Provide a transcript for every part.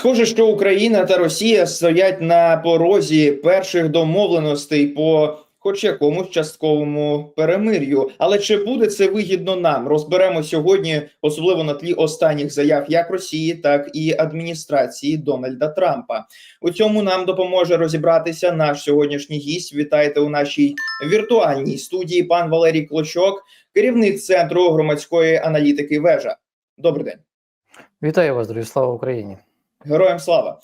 Схоже, що Україна та Росія стоять на порозі перших домовленостей по хоч якомусь частковому перемир'ю. Але чи буде це вигідно нам? Розберемо сьогодні, особливо на тлі останніх заяв як Росії, так і адміністрації Дональда Трампа. У цьому нам допоможе розібратися наш сьогоднішній гість. Вітайте у нашій віртуальній студії. Пан Валерій Клочок, керівник центру громадської аналітики. Вежа. Добрий день. Вітаю вас, друзі, слава Україні. Героям слава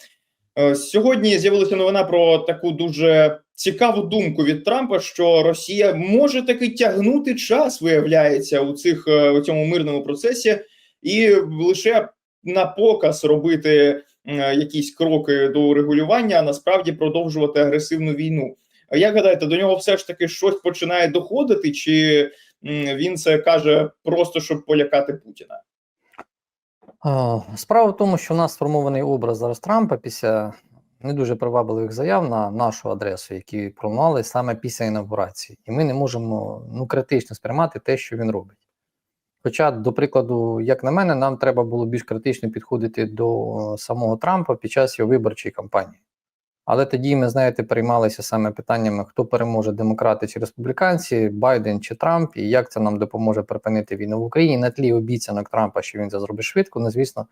Е, сьогодні. З'явилася новина про таку дуже цікаву думку від Трампа, що Росія може таки тягнути час, виявляється, у цих е, у цьому мирному процесі, і лише на показ робити е, якісь кроки до регулювання, а насправді продовжувати агресивну війну. Як гадаєте, до нього все ж таки щось починає доходити, чи він це каже просто щоб полякати Путіна? Справа в тому, що в нас сформований образ зараз Трампа після не дуже привабливих заяв на нашу адресу, які пролунали саме після інаугурації, і ми не можемо ну, критично сприймати те, що він робить. Хоча, до прикладу, як на мене, нам треба було більш критично підходити до самого Трампа під час його виборчої кампанії. Але тоді ми, знаєте, переймалися саме питаннями, хто переможе демократи чи республіканці, Байден чи Трамп, і як це нам допоможе припинити війну в Україні на тлі обіцянок Трампа, що він це зробить швидко. Ну, звісно,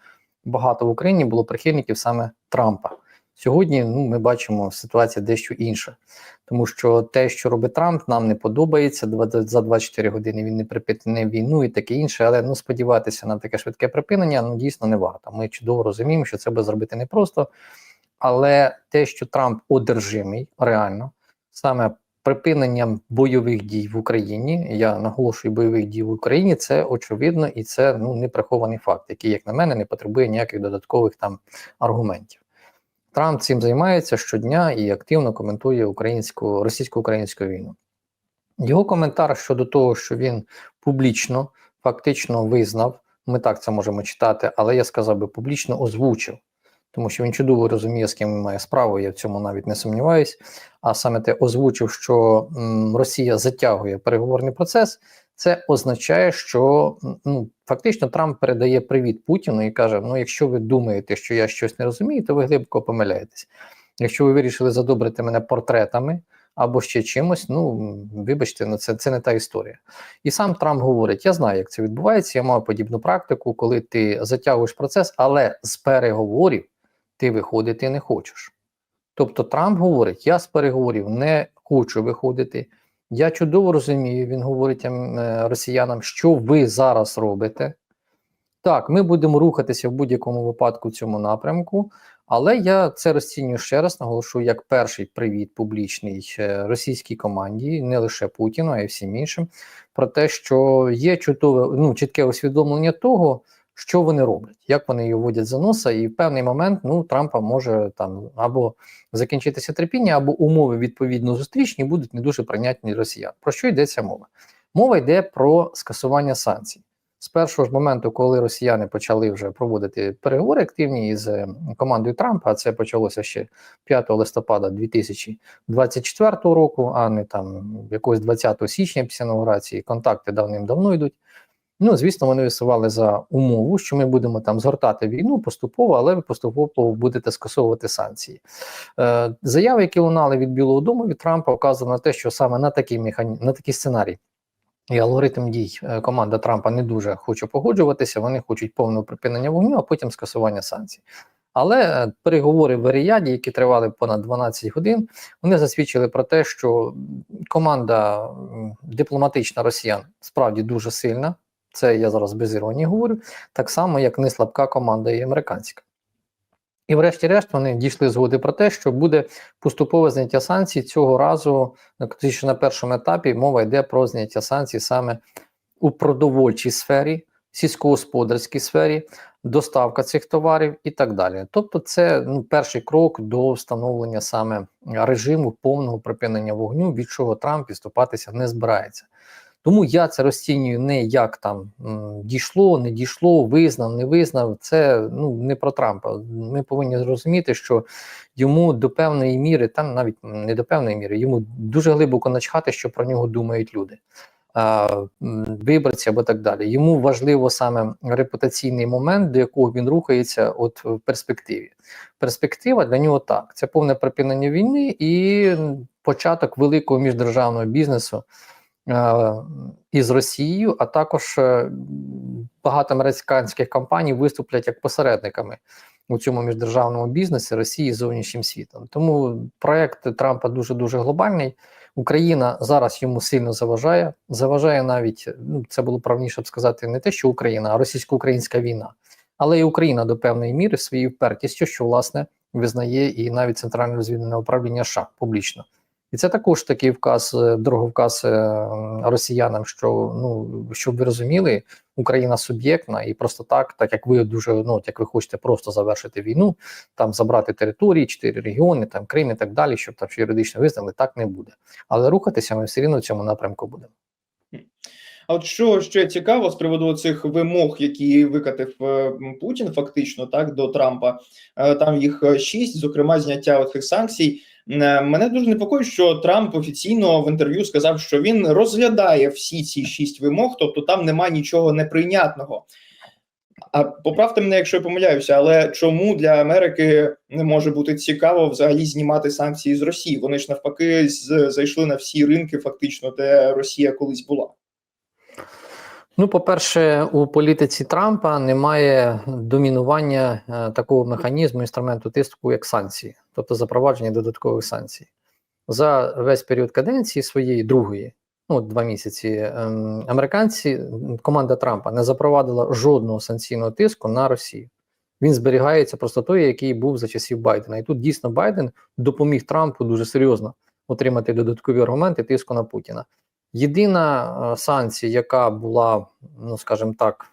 багато в Україні було прихильників саме Трампа. Сьогодні ну, ми бачимо ситуація дещо інша, тому що те, що робить Трамп, нам не подобається. За 24 години він не припинив війну і таке інше. Але ну сподіватися на таке швидке припинення ну дійсно не варто. Ми чудово розуміємо, що це буде зробити непросто. Але те, що Трамп одержимий, реально саме припиненням бойових дій в Україні, я наголошую бойових дій в Україні, це очевидно і це ну неприхований факт, який, як на мене, не потребує ніяких додаткових там аргументів. Трамп цим займається щодня і активно коментує українську російсько-українську війну. Його коментар щодо того, що він публічно фактично визнав, ми так це можемо читати, але я сказав би публічно озвучив тому що він чудово розуміє, з ким він має справу, я в цьому навіть не сумніваюсь. А саме те озвучив, що Росія затягує переговорний процес. Це означає, що ну фактично Трамп передає привіт Путіну і каже: Ну, якщо ви думаєте, що я щось не розумію, то ви глибоко помиляєтесь. Якщо ви вирішили задобрити мене портретами або ще чимось, ну вибачте, ну це це не та історія. І сам Трамп говорить: я знаю, як це відбувається. Я мав подібну практику, коли ти затягуєш процес, але з переговорів ти виходити не хочеш. Тобто Трамп говорить: я з переговорів не хочу виходити. Я чудово розумію, він говорить е, росіянам, що ви зараз робите. Так, ми будемо рухатися в будь-якому випадку в цьому напрямку, але я це розцінюю ще раз, наголошую, як перший привіт публічний е, російській команді, не лише Путіну, а й всім іншим, про те, що є чудове, ну, чітке усвідомлення того, що вони роблять, як вони її вводять за носа, і в певний момент ну Трампа може там або закінчитися терпіння, або умови відповідно зустрічні будуть не дуже прийнятні росіян. Про що йдеться мова? Мова йде про скасування санкцій. З першого ж моменту, коли росіяни почали вже проводити переговори активні із е, командою Трампа, а це почалося ще 5 листопада 2024 року, а не там якогось 20 січня після інаугурації, контакти давним-давно йдуть. Ну, звісно, вони висували за умову, що ми будемо там згортати війну поступово, але ви поступово будете скасовувати санкції. Е, Заяви, які лунали від Білого Дому від Трампа, вказували на те, що саме на такий механі... на такий сценарій і алгоритм дій е, команда Трампа не дуже хоче погоджуватися. Вони хочуть повного припинення вогню, а потім скасування санкцій. Але е, переговори в Ріяді, які тривали понад 12 годин, вони засвідчили про те, що команда дипломатична росіян справді дуже сильна. Це я зараз без іронії говорю, так само, як не слабка команда і американська. І, врешті-решт, вони дійшли згоди про те, що буде поступове зняття санкцій цього разу, що на першому етапі мова йде про зняття санкцій саме у продовольчій сфері, сільськогосподарській сфері, доставка цих товарів і так далі. Тобто, це ну, перший крок до встановлення саме режиму повного припинення вогню, від чого Трамп відступатися не збирається. Тому я це розцінюю не як там дійшло, не дійшло, визнав, не визнав. Це ну не про Трампа. Ми повинні зрозуміти, що йому до певної міри, там навіть не до певної міри, йому дуже глибоко начхати, що про нього думають люди. виборці або так далі. Йому важливо саме репутаційний момент, до якого він рухається, от в перспективі. Перспектива для нього так: це повне припинення війни і початок великого міждержавного бізнесу із Росією, а також е, багато американських компаній виступлять як посередниками у цьому міждержавному бізнесі Росії з зовнішнім світом. Тому проект Трампа дуже дуже глобальний. Україна зараз йому сильно заважає. Заважає навіть ну це було правніше б сказати не те, що Україна, а російсько-українська війна. Але і Україна до певної міри своєю впертістю, що власне визнає і навіть центральне розвідувальне управління США публічно. І це також такий вказ, е, дороговказ е, росіянам, що ну щоб ви розуміли, Україна суб'єктна, і просто так, так як ви дуже ну як ви хочете просто завершити війну, там забрати території, чотири регіони, там Крим і так далі, щоб там юридично визнали, так не буде. Але рухатися ми все рівно в цьому напрямку будемо. А от що ще цікаво з приводу цих вимог, які викатив е, Путін, фактично так до Трампа, там їх шість, зокрема зняття цих санкцій. Е, Мене дуже непокоїть, що Трамп офіційно в інтерв'ю сказав, що він розглядає всі ці шість вимог, тобто там нема нічого неприйнятного. А поправте мене, якщо я помиляюся, але чому для Америки не може бути цікаво взагалі знімати санкції з Росії? Вони ж навпаки зайшли на всі ринки, фактично, де Росія колись була. Ну, по-перше, у політиці Трампа немає домінування е, такого механізму інструменту тиску, як санкції, тобто запровадження додаткових санкцій. За весь період каденції своєї другої, ну два місяці, ем, американці, команда Трампа не запровадила жодного санкційного тиску на Росію. Він зберігається просто той, який був за часів Байдена. І тут дійсно Байден допоміг Трампу дуже серйозно отримати додаткові аргументи тиску на Путіна. Єдина е, санкція, яка була, ну скажімо так,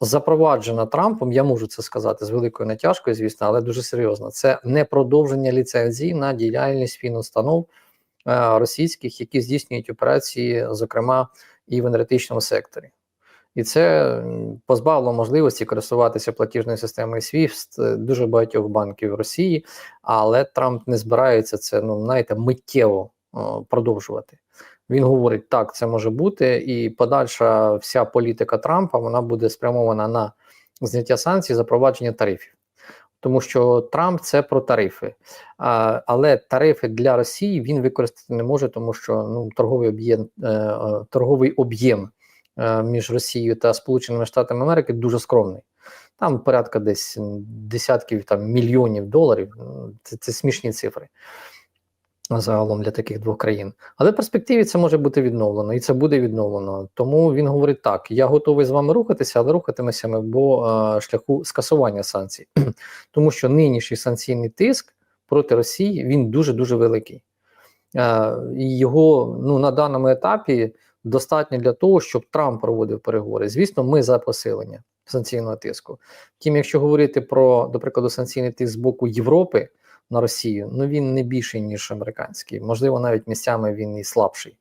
запроваджена Трампом, я можу це сказати з великою натяжкою, звісно, але дуже серйозно. Це не продовження ліцензії на діяльність фінустанов е, російських, які здійснюють операції, зокрема і в енергетичному секторі. І це позбавило можливості користуватися платіжною системою SWIFT е, дуже багатьох банків Росії, але Трамп не збирається це ну знаєте, миттєво о, продовжувати. Він говорить, так, це може бути, і подальша вся політика Трампа вона буде спрямована на зняття санкцій, запровадження тарифів. Тому що Трамп це про тарифи, а, але тарифи для Росії він використати не може, тому що ну торговий об'єм е, е, торговий об'єм е, між Росією та Сполученими Штатами Америки дуже скромний. Там порядка десь десятків там мільйонів доларів. Це, це смішні цифри загалом для таких двох країн. Але в перспективі це може бути відновлено, і це буде відновлено. Тому він говорить так: я готовий з вами рухатися, але рухатимемося ми по е, шляху скасування санкцій, тому що нинішній санкційний тиск проти Росії він дуже дуже великий. Е, і його ну на даному етапі достатньо для того, щоб Трамп проводив переговори. Звісно, ми за посилення санкційного тиску. Втім, якщо говорити про, до прикладу, санкційний тиск з боку Європи на Росію, ну він не більший ніж американський. Можливо, навіть місцями він і слабший.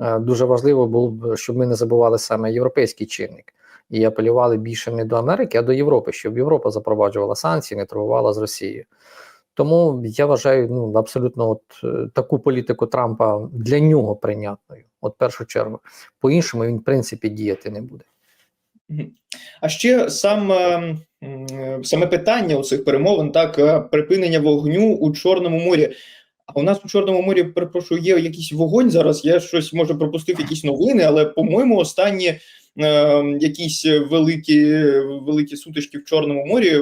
Е, Дуже важливо було б, щоб ми не забували саме європейський чинник і апелювали більше не до Америки, а до Європи, щоб Європа запроваджувала санкції, не торгувала з Росією. Тому я вважаю ну абсолютно от е, таку політику Трампа для нього прийнятною. От першу чергу. По-іншому він, в принципі, діяти не буде. А ще сам е, саме питання у цих перемовин, так е, припинення вогню у Чорному морі. А у нас у Чорному морі, перепрошую, є якийсь вогонь зараз. Я щось може пропустив якісь новини, але по-моєму, останні е, якісь великі великі сутички в Чорному морі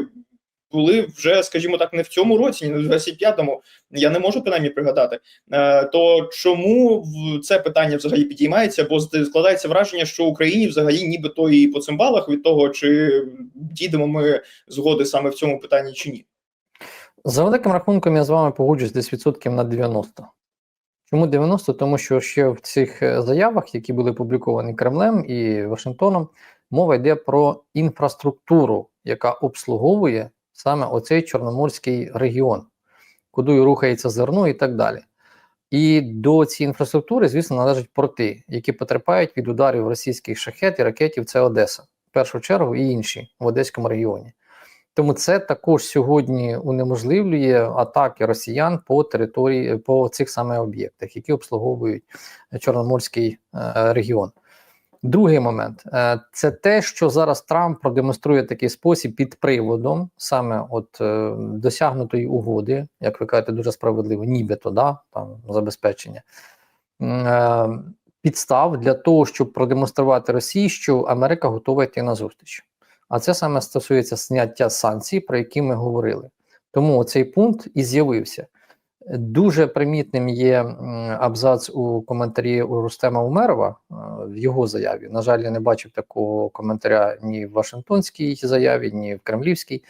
були вже, скажімо так, не в цьому році, не в 25-му. Я не можу принаймні пригадати. Е, то чому це питання взагалі підіймається? Бо складається враження, що Україні взагалі нібито і по цимбалах від того, чи дійдемо ми згоди саме в цьому питанні чи ні. За великим рахунком, я з вами погоджуюсь десь відсотків на 90. Чому 90? Тому що ще в цих е, заявах, які були опубліковані Кремлем і Вашингтоном, мова йде про інфраструктуру, яка обслуговує саме оцей Чорноморський регіон, куди рухається зерно і так далі. І до цієї інфраструктури, звісно, належать порти, які потерпають від ударів російських шахет і ракетів. Це Одеса, в першу чергу, і інші в Одеському регіоні. Тому це також сьогодні унеможливлює атаки росіян по території по цих саме об'єктах, які обслуговують Чорноморський е, регіон. Другий момент е, це те, що зараз Трамп продемонструє такий спосіб під приводом саме от е, досягнутої угоди, як ви кажете, дуже справедливо, нібито да, там забезпечення е, підстав для того, щоб продемонструвати Росії, що Америка готова йти на зустріч. А це саме стосується зняття санкцій, про які ми говорили. Тому цей пункт і з'явився. Дуже примітним є абзац у коментарі у Рустема Умерова е, в його заяві. На жаль, я не бачив такого коментаря ні в Вашингтонській заяві, ні в Кремлівській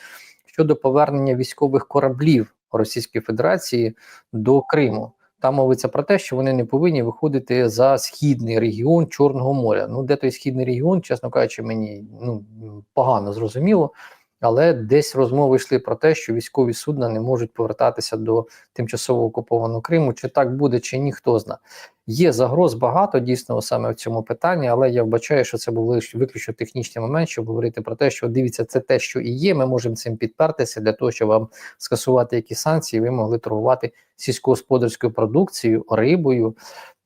щодо повернення військових кораблів Російської Федерації до Криму. Там мовиться про те, що вони не повинні виходити за східний регіон Чорного моря. Ну, де той східний регіон, чесно кажучи, мені ну погано зрозуміло. Але десь розмови йшли про те, що військові судна не можуть повертатися до тимчасово окупованого Криму. Чи так буде, чи ні, хто зна. Є загроз багато дійсно саме в цьому питанні, але я вбачаю, що це був виключно технічний момент, щоб говорити про те, що дивіться, це те, що і є. Ми можемо цим підпертися для того, щоб вам скасувати якісь санкції. Ви могли торгувати сільськогосподарською продукцією, рибою.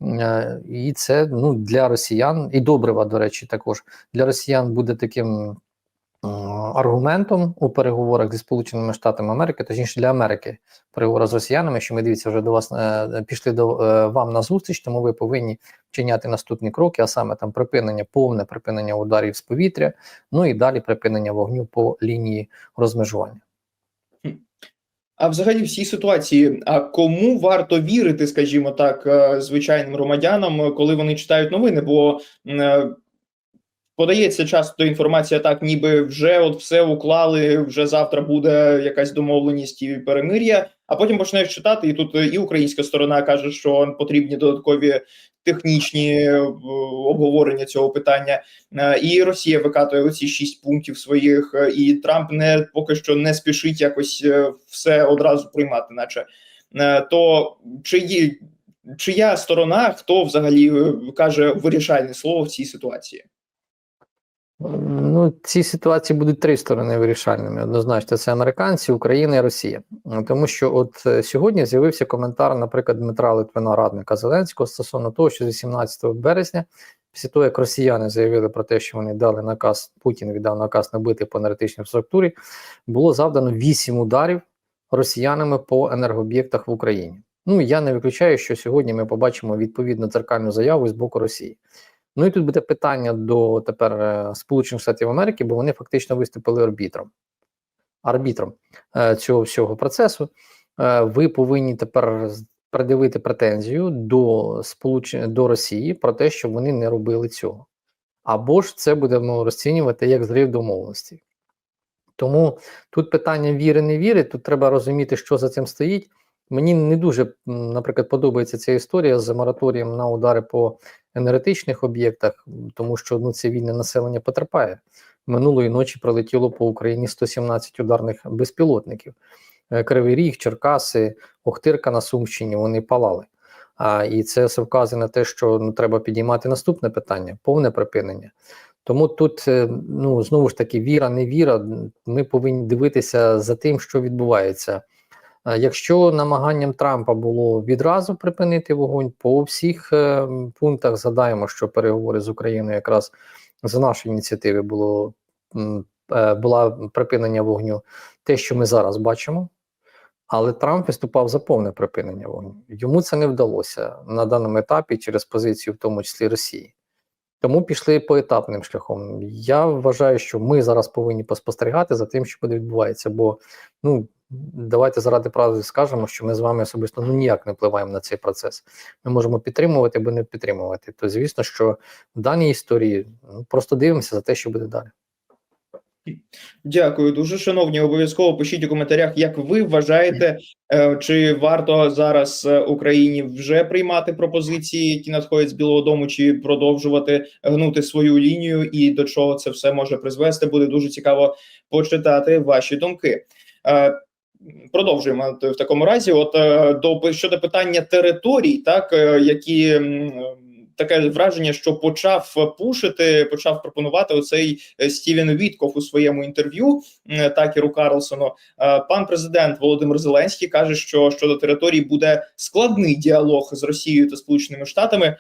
Е, І це ну для росіян і добрива, до речі, також для росіян буде таким аргументом у переговорах зі Сполученими Штатами Америки, точніше для Америки, переговори з росіянами, що ми дивіться, вже до вас е, пішли до е, вам на зустріч, тому ви повинні вчиняти наступні кроки, а саме там припинення, повне припинення ударів з повітря, ну і далі припинення вогню по лінії розмежування. А взагалі в цій ситуації, а кому варто вірити, скажімо так, е, звичайним громадянам, коли вони читають новини? Бо е, подається часто інформація так, ніби вже от все уклали, вже завтра буде якась домовленість і перемир'я. А потім почнеш читати, і тут і українська сторона каже, що потрібні додаткові технічні е, обговорення цього питання. Е, І Росія викатує оці шість пунктів своїх, е, і Трамп не поки що не спішить якось все одразу приймати, наче то чи є чия сторона, хто взагалі каже вирішальне слово в цій ситуації? Ну, в цій ситуації будуть три сторони вирішальними. Однозначно, це американці, Україна і Росія. Тому що от е, сьогодні з'явився коментар, наприклад, Дмитра Литвина, радника Зеленського, стосовно того, що з 18 березня, після того, як росіяни заявили про те, що вони дали наказ, Путін віддав наказ набити по енергетичній структурі, було завдано 8 ударів росіянами по енергооб'єктах в Україні. Ну я не виключаю, що сьогодні ми побачимо відповідну дзеркальну заяву з боку Росії. Ну і тут буде питання до тепер е, Сполучених Штатів Америки, бо вони фактично виступили арбітром. Арбітром е, цього всього процесу. Е, ви повинні тепер пред'явити претензію до Сполучень до Росії про те, що вони не робили цього. Або ж це будемо розцінювати як зрив домовленості. Тому тут питання віри, не віри. Тут треба розуміти, що за цим стоїть. Мені не дуже, наприклад, подобається ця історія з мораторієм на удари по енергетичних об'єктах, тому що ну, цивільне населення потерпає. Минулої ночі прилетіло по Україні 117 ударних безпілотників. Е, Кривий Ріг, Черкаси, Охтирка на Сумщині вони палали. А, і це все вказує на те, що ну, треба підіймати наступне питання повне припинення. Тому тут е, ну знову ж таки віра, не віра. Ми повинні дивитися за тим, що відбувається. Е, Якщо намаганням Трампа було відразу припинити вогонь по всіх е, пунктах, згадаємо, що переговори з Україною якраз за нашої ініціативи було е, була припинення вогню, те, що ми зараз бачимо. Але Трамп виступав за повне припинення вогню. Йому це не вдалося на даному етапі через позицію, в тому числі Росії. Тому пішли поетапним шляхом. Я вважаю, що ми зараз повинні поспостерігати за тим, що буде відбувається. Бо ну давайте заради правди скажемо, що ми з вами особисто ну ніяк не впливаємо на цей процес. Ми можемо підтримувати або не підтримувати. То звісно, що в даній історії ну, просто дивимося за те, що буде далі. Дякую дуже, шановні. Обов'язково пишіть у коментарях, як ви вважаєте, е, чи варто зараз е, Україні вже приймати пропозиції, які надходять з Білого Дому, чи продовжувати гнути свою лінію, і до чого це все може призвести. Буде дуже цікаво почитати ваші думки. Продовжуємо в такому разі. От е, до щодо питання територій, так е, які таке враження, що почав пушити, почав пропонувати оцей е, Стівен Вітков у своєму інтерв'ю Такеру Карлсону. Пан президент Володимир Зеленський каже, що щодо території буде складний діалог з Росією та Сполученими Штатами.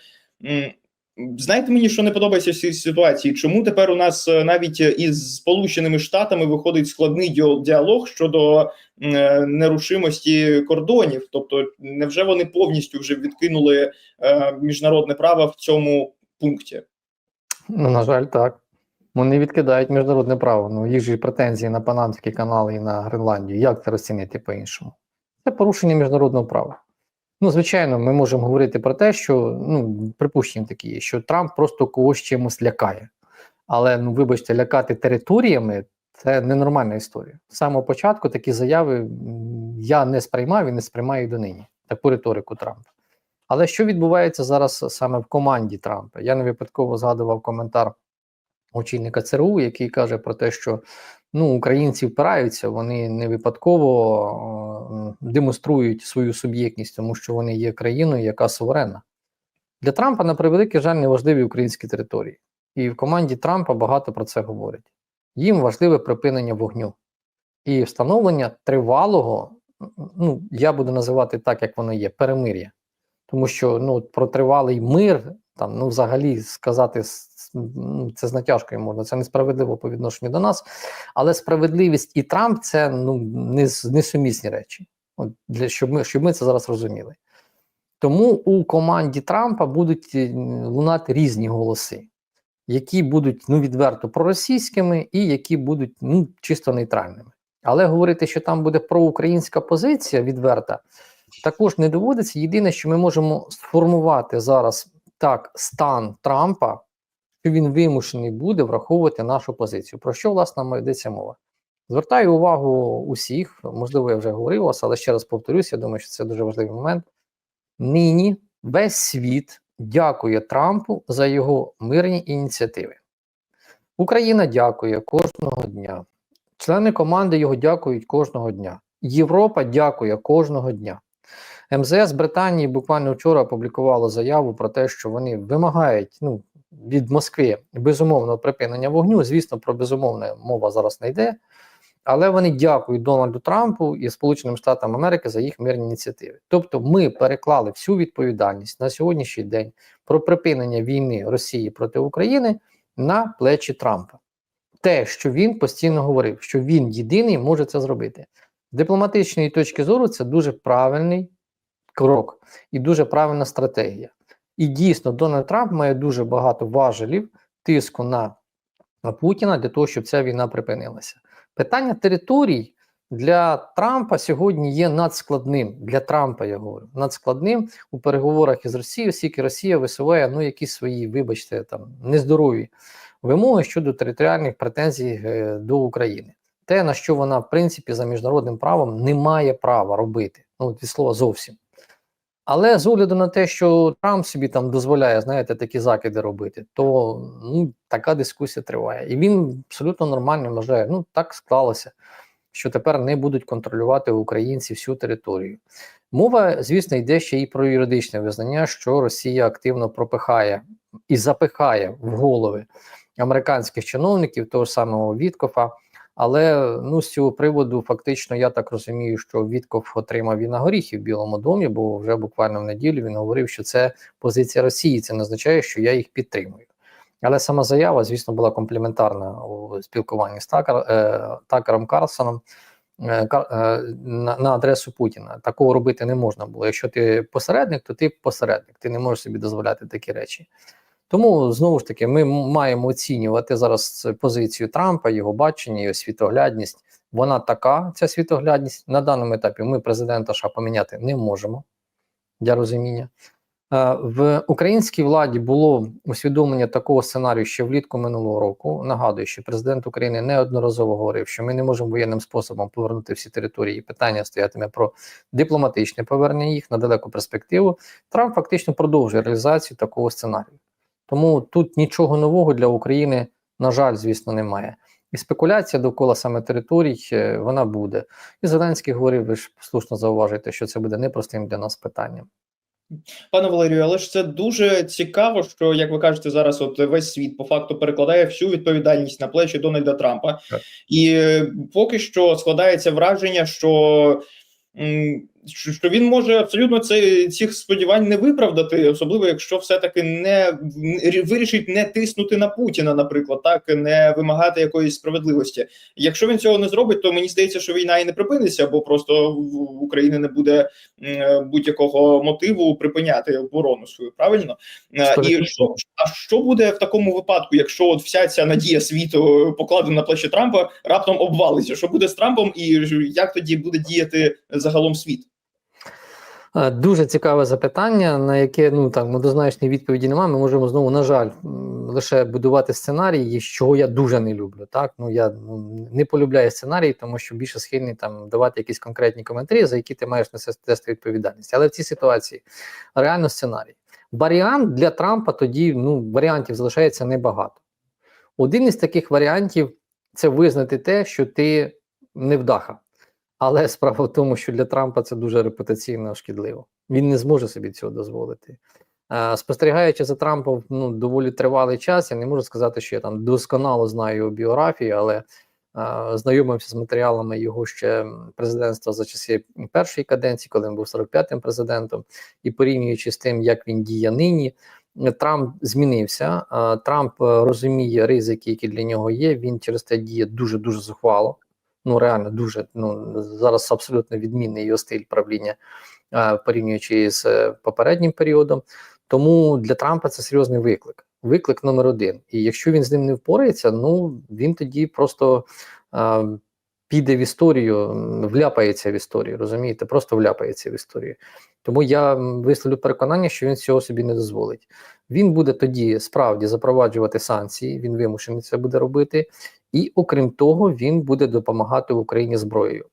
Знаєте мені, що не подобається в цій ситуації? Чому тепер у нас е, навіть із Сполученими Штатами виходить складний діалог щодо е, нерушимості кордонів? Тобто, невже вони повністю вже відкинули е, міжнародне право в цьому пункті? Ну, на жаль, так. Вони відкидають міжнародне право. Ну, їх же претензії на Панамський канал і на Гренландію. Як це розцінити по-іншому? Це порушення міжнародного права. Ну, звичайно, ми можемо говорити про те, що ну, припущення такі є, що Трамп просто когось чимось лякає. Але ну, вибачте, лякати територіями це ненормальна історія. З самого початку такі заяви я не сприймав і не сприймаю донині таку риторику Трампа. Але що відбувається зараз саме в команді Трампа? Я не випадково згадував коментар очільника ЦРУ, який каже про те, що ну, українці впираються, вони не випадково е, демонструють свою суб'єктність, тому що вони є країною, яка суверенна. Для Трампа, на превеликий жаль, не важливі українські території. І в команді Трампа багато про це говорять. Їм важливе припинення вогню і встановлення тривалого, ну я буду називати так, як воно є, перемир'я. Тому що ну, про тривалий мир, там, ну, взагалі сказати це з натяжкою можна, це несправедливо по відношенню до нас. Але справедливість і Трамп це ну, не, несумісні речі. От, для, щоб, ми, щоб ми це зараз розуміли. Тому у команді Трампа будуть е, лунати різні голоси, які будуть ну, відверто проросійськими і які будуть ну, чисто нейтральними. Але говорити, що там буде проукраїнська позиція відверта, також не доводиться. Єдине, що ми можемо сформувати зараз так стан Трампа, що він вимушений буде враховувати нашу позицію. Про що власне йдеться мова? Звертаю увагу усіх, можливо, я вже говорив вас, але ще раз повторюсь, я думаю, що це дуже важливий момент. Нині весь світ дякує Трампу за його мирні ініціативи. Україна дякує кожного дня. Члени команди його дякують кожного дня. Європа дякує кожного дня. МЗС Британії буквально вчора опублікувало заяву про те, що вони вимагають ну, від Москви безумовного припинення вогню. Звісно, про безумовне мова зараз не йде. Але вони дякують Дональду Трампу і Сполученим Штатам Америки за їх мирні ініціативи. Тобто, ми переклали всю відповідальність на сьогоднішній день про припинення війни Росії проти України на плечі Трампа. Те, що він постійно говорив, що він єдиний може це зробити. З дипломатичної точки зору, це дуже правильний крок і дуже правильна стратегія. І дійсно, Дональд Трамп має дуже багато важелів тиску на на Путіна для того, щоб ця війна припинилася. Питання територій для Трампа сьогодні є надскладним. Для Трампа я говорю, надскладним у переговорах із Росією, оскільки Росія висуває ну, якісь свої, вибачте, там нездорові вимоги щодо територіальних претензій е, до України. Те, на що вона, в принципі, за міжнародним правом не має права робити. Ну, від слова зовсім. Але з огляду на те, що Трамп собі там дозволяє, знаєте, такі закиди робити, то ну, така дискусія триває. І він абсолютно нормально вважає, ну так склалося, що тепер не будуть контролювати українці всю територію. Мова, звісно, йде ще і про юридичне визнання, що Росія активно пропихає і запихає в голови американських чиновників, того ж самого Віткофа. Але ну з цього приводу, фактично, я так розумію, що Вітков отримав і на горіхи в Білому домі, бо вже буквально в неділю він говорив, що це позиція Росії. Це не означає, що я їх підтримую. Але сама заява, звісно, була компліментарна у спілкуванні з Такер, е, Такером Карлсоном е, е, на, на адресу Путіна. Такого робити не можна було. Якщо ти посередник, то ти посередник. Ти не можеш собі дозволяти такі речі. Тому знову ж таки ми маємо оцінювати зараз позицію Трампа, його бачення, його світоглядність. Вона така, ця світоглядність. На даному етапі ми президента США поміняти не можемо для розуміння. Е, В українській владі було усвідомлення такого сценарію ще влітку минулого року. Нагадую, що президент України неодноразово говорив, що ми не можемо воєнним способом повернути всі території. Питання стоятиме про дипломатичне повернення їх на далеку перспективу. Трамп фактично продовжує реалізацію такого сценарію. Тому тут нічого нового для України, на жаль, звісно, немає. І спекуляція довкола саме територій е, вона буде. І Зеленський говорив, ви ж слушно зауважуєте, що це буде непростим для нас питанням. Пане Валерію, але ж це дуже цікаво, що як ви кажете, зараз от весь світ по факту перекладає всю відповідальність на плечі Дональда Трампа, Так. і е, поки що складається враження, що, що він може абсолютно це цих сподівань не виправдати, особливо якщо все-таки не вирішить не тиснути на Путіна, наприклад, так не вимагати якоїсь справедливості. Якщо він цього не зробить, то мені здається, що війна і не припиниться, бо просто в Україні не буде будь-якого мотиву припиняти оборону свою. Правильно Е, і що а що буде в такому випадку, якщо от вся ця надія світу покладена на плечі Трампа раптом обвалиться? Що буде з Трампом, і як тоді буде діяти загалом світ? Е, Дуже цікаве запитання, на яке ну так однозначної відповіді немає. Ми можемо знову, на жаль, лише будувати сценарії, чого я дуже не люблю. Так ну я ну, не полюбляю сценарії, тому що більше схильний там давати якісь конкретні коментарі, за які ти маєш нести відповідальність. Але в цій ситуації реально сценарій. Варіант для Трампа тоді ну варіантів залишається небагато. Один із таких варіантів це визнати те, що ти невдаха. Але справа в тому, що для Трампа це дуже репутаційно шкідливо. Він не зможе собі цього дозволити. Е, Спостерігаючи за Трампом ну, доволі тривалий час, я не можу сказати, що я там досконало знаю його біографію, але е, знайомився з матеріалами його ще президентства за часи першої каденції, коли він був 45-м президентом, і порівнюючи з тим, як він діє нині, Трамп змінився. Е, Трамп е, розуміє ризики, які для нього є. Він через те діє дуже дуже зухвало. Ну реально дуже ну зараз абсолютно відмінний його стиль правління, е, порівнюючи з е, попереднім періодом. Тому для Трампа це серйозний виклик. Виклик номер один. І якщо він з ним не впорається, ну він тоді просто е, піде в історію, вляпається в історію, розумієте? Просто вляпається в історію. Тому я висловлю переконання, що він цього собі не дозволить. Він буде тоді справді запроваджувати санкції, він вимушений це буде робити. І окрім того, він буде допомагати Україні зброєю.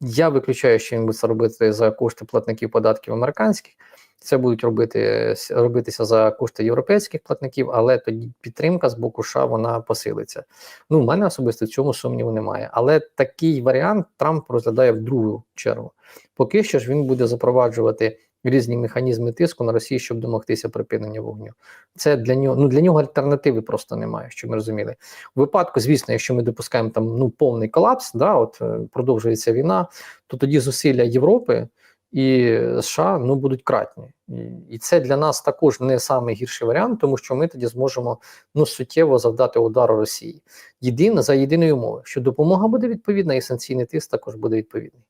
Я виключаю, що він буде це робити за кошти платників податків американських. Це будуть робити робитися за кошти європейських платників, але тоді підтримка з боку США вона посилиться. Ну, в мене особисто в цьому сумніву немає. Але такий варіант Трамп розглядає в другу чергу. Поки що ж він буде запроваджувати різні механізми тиску на Росію, щоб домогтися припинення вогню. Це для нього ну для нього альтернативи просто немає, щоб ми розуміли. У випадку, звісно, якщо ми допускаємо там ну повний колапс, да, от е, продовжується війна, то тоді зусилля Європи і США ну будуть кратні, і, це для нас також не найгірший варіант, тому що ми тоді зможемо ну суттєво завдати удару Росії. Єдине за єдиної умови, що допомога буде відповідна, і санкційний тиск також буде відповідний.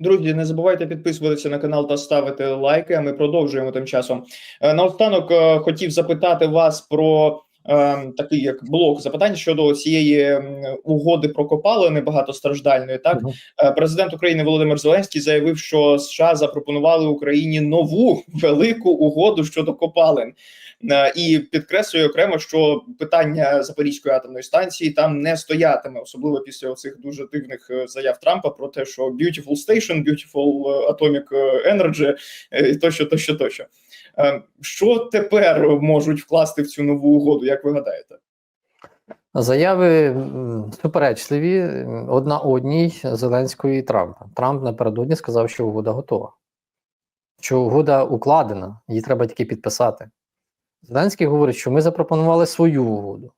Друзі, не забувайте підписуватися на канал та ставити лайки. А ми продовжуємо тим часом. Е, Наостанок е, хотів запитати вас про такий як блок запитань щодо цієї угоди про копалини багатостраждальної. Так. Е, президент України Володимир Зеленський заявив, що США запропонували Україні нову велику угоду щодо копалин. Е, І підкреслює окремо, що питання Запорізької атомної станції там не стоятиме, особливо після цих дуже дивних е, заяв Трампа про те, що beautiful station, beautiful atomic energy, тощо, тощо, тощо. Е, Що тепер можуть вкласти в цю нову угоду? Як ви гадаєте? Заяви суперечливі одна одній Зеленської і Трампа. Трамп напередодні сказав, що угода готова, що угода укладена, її треба тільки підписати. Зеленський говорить, що ми запропонували свою угоду.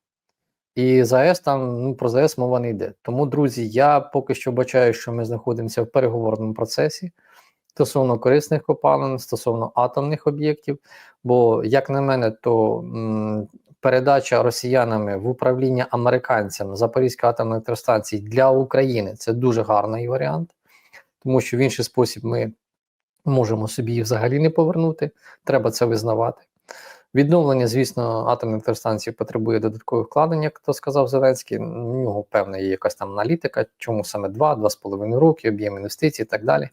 І за АЕС там ну, про ЗАЕС мова не йде. Тому, друзі, я поки що бачаю, що ми знаходимося в переговорному процесі стосовно корисних копалин, стосовно атомних об'єктів. Бо, як на мене, то м, передача росіянами в управління американцям Запорізької атомної електростанції для України це дуже гарний варіант, тому що в інший спосіб ми можемо собі їх взагалі не повернути. Треба це визнавати. Відновлення, звісно, атомної електростанції потребує додаткових вкладень, як то сказав Зеленський. У нього певна є якась там аналітика, чому саме 2-2,5 роки, об'єм інвестицій і так далі.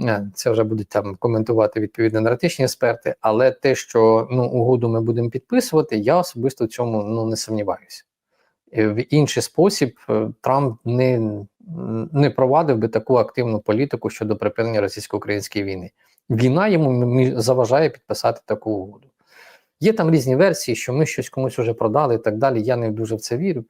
Е, Це вже будуть там коментувати відповідно енергетичні експерти. Але те, що ну, угоду ми будемо підписувати, я особисто в цьому ну, не сумніваюся. В інший спосіб е, Трамп не, не провадив би таку активну політику щодо припинення російсько-української війни. Війна йому заважає підписати таку угоду. Є там різні версії, що ми щось комусь вже продали і так далі. Я не дуже в це вірю.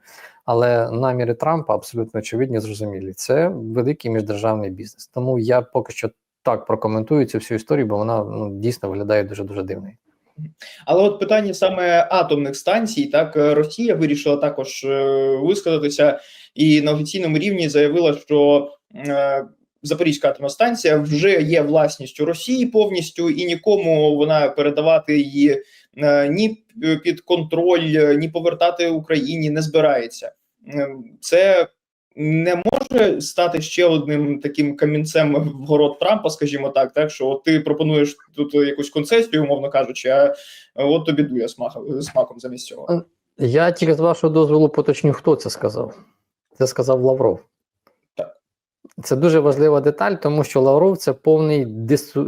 Але наміри Трампа абсолютно очевидні, зрозумілі. Це великий міждержавний бізнес. Тому я поки що так прокоментую цю всю історію, бо вона ну, дійсно виглядає дуже дуже дивною. Але от питання саме атомних станцій, так е, Росія вирішила також е, висказатися і на офіційному рівні заявила, що е, Запорізька атомна станція вже є власністю Росії повністю, і нікому вона передавати її е, ні під контроль, ні повертати Україні не збирається. Е, Це не може стати ще одним таким камінцем в город Трампа, скажімо так, так що от ти пропонуєш тут якусь концесію, умовно кажучи, а от тобі дує смаком, смаком замість цього. Я тільки з вашого дозволу поточню, хто це сказав. Це сказав Лавров. Так. Це дуже важлива деталь, тому що Лавров це повний дису...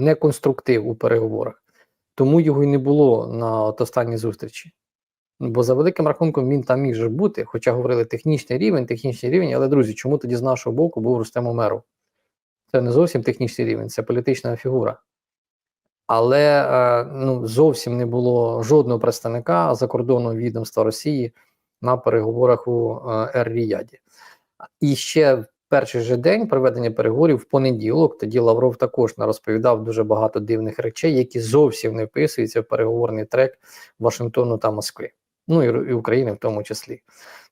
неконструктив у переговорах. Тому його й не було на останній зустрічі. Бо за великим рахунком він там міг же бути, хоча говорили технічний рівень, технічний рівень, але друзі, чому тоді з нашого боку був Рустем Умеров? Це не зовсім технічний рівень, це політична фігура. Але е, ну, зовсім не було жодного представника закордонного відомства Росії на переговорах у Ер-Ріяді. І ще в перший же день проведення переговорів в понеділок, тоді Лавров також розповідав дуже багато дивних речей, які зовсім не вписуються в переговорний трек Вашингтону та Москви. Ну і, і України в тому числі.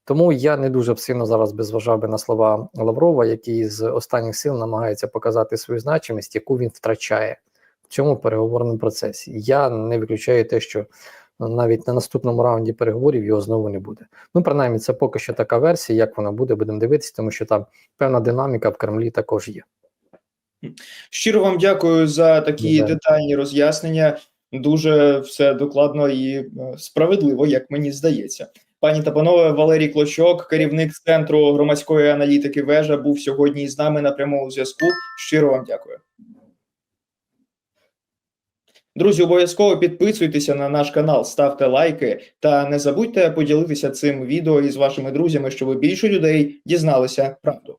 Тому я не дуже б сильно зараз би зважав би на слова Лаврова, який з останніх сил намагається показати свою значимість, яку він втрачає в цьому переговорному процесі. Я не виключаю те, що навіть на наступному раунді переговорів його знову не буде. Ну, принаймні, це поки що така версія, як вона буде, будемо дивитися, тому що там певна динаміка в Кремлі також є. Щиро вам дякую за такі Да. детальні роз'яснення. Дуже все докладно і е, справедливо, як мені здається. Пані та панове, Валерій Клочок, керівник центру громадської аналітики вежа, був сьогодні з нами на прямому зв'язку. Щиро вам дякую. Друзі, обов'язково підписуйтеся на наш канал, ставте лайки та не забудьте поділитися цим відео із вашими друзями, щоб більше людей дізналися правду.